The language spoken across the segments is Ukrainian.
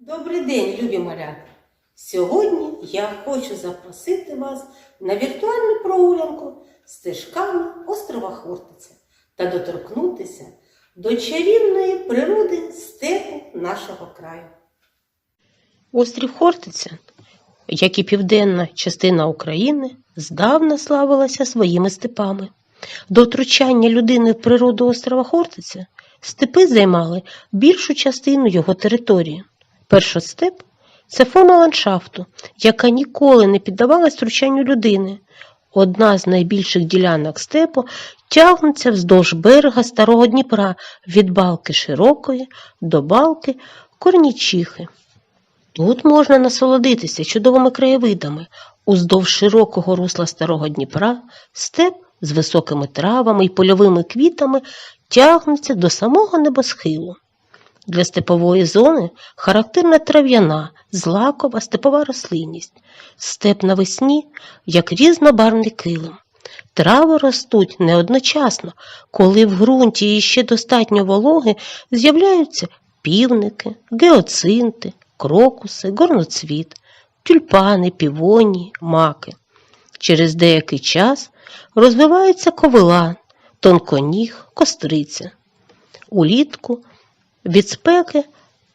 Добрий день, любі малята! Сьогодні я хочу запросити вас на віртуальну прогулянку стежками острова Хортиця та доторкнутися до чарівної природи степу нашого краю. Острів Хортиця, як і південна частина України, здавна славилася своїми степами. До втручання людини в природу острова Хортиця степи займали більшу частину його території. Першостеп це форма ландшафту, яка ніколи не піддавалась втручанню людини. Одна з найбільших ділянок степу тягнеться вздовж берега Старого Дніпра від балки широкої до балки Корнічихи. Тут можна насолодитися чудовими краєвидами. Уздовж широкого русла Старого Дніпра степ з високими травами і польовими квітами тягнеться до самого небосхилу. Для степової зони характерна трав'яна, злакова степова рослинність, степ навесні, як різнобарвний килим. Трави ростуть не одночасно, коли в ґрунті іще достатньо вологи, з'являються півники, геоцинти, крокуси, горноцвіт, тюльпани, півонії, маки. Через деякий час розвивається ковилан, тонконіг, костриця. Улітку від спеки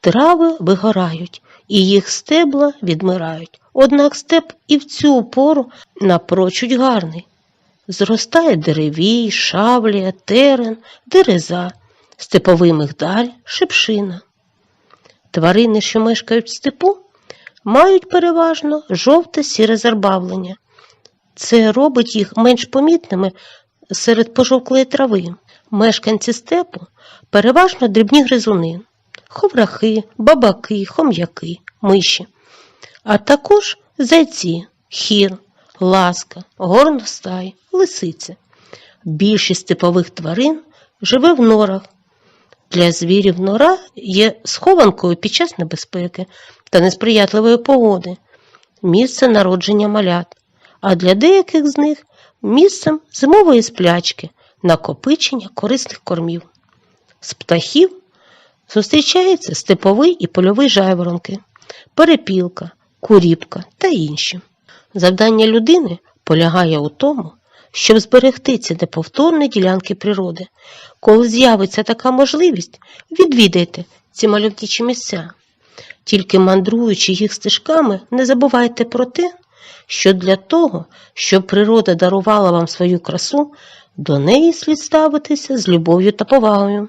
трави вигорають, і їх стебла відмирають. Однак степ і в цю пору напрочуд гарний. Зростає деревій, шавлія, терен, дереза, степовий мигдаль, шипшина. Тварини, що мешкають в степу, мають переважно жовте-сіре зарбавлення. Це робить їх менш помітними серед пожовклої трави. Мешканці степу переважно дрібні гризуни, ховрахи, бабаки, хом'яки, миші, а також зайці, хір, ласка, горностай, лисиця. Більшість степових тварин живе в норах. Для звірів нора є схованкою під час небезпеки та несприятливої погоди, місце народження малят, а для деяких з них місцем зимової сплячки, накопичення корисних кормів. З птахів зустрічаються степовий і польовий жайворонки, перепілка, куріпка та інші. Завдання людини полягає у тому, щоб зберегти ці неповторні ділянки природи. Коли з'явиться така можливість, відвідайте ці мальовничі місця. Тільки мандруючи їх стежками, не забувайте про те, що для того, щоб природа дарувала вам свою красу, до неї слід ставитися з любов'ю та повагою.